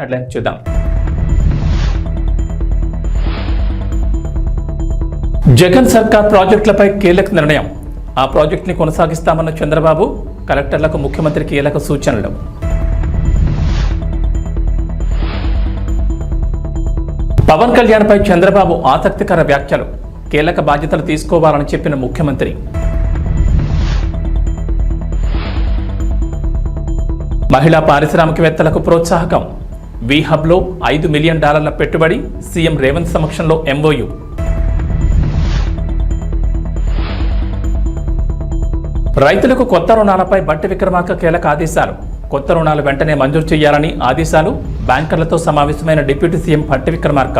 Headline చూద్దాం. జగన్ సర్కార్ ప్రాజెక్టులపై కీలక నిర్ణయం. ఆ ప్రాజెక్టుని కొనసాగిస్తామన్న చంద్రబాబు కలెక్టర్లకు ముఖ్యమంత్రి కీలక సూచనలు. పవన్ కళ్యాణ్పై చంద్రబాబు ఆసక్తికర వ్యాఖ్యలు. కీలక బాధ్యతలు తీసుకోవాలని చెప్పిన ముఖ్యమంత్రి. మహిళా పారిశ్రామికవేత్తలకు ప్రోత్సాహకం. వీహబ్లో ఐదు మిలియన్ డాలర్ల పెట్టుబడి సీఎం రేవంత్ సమక్షంలో ఎంఓయూ రైతులకు కొత్త రుణాలపై బట్టి విక్రమార్క కీలక ఆదేశాలు. కొత్త రుణాలు వెంటనే మంజూరు చేయాలని ఆదేశాలు. బ్యాంకర్లతో సమావేశమైన డిప్యూటీ సీఎం భట్టి విక్రమార్క.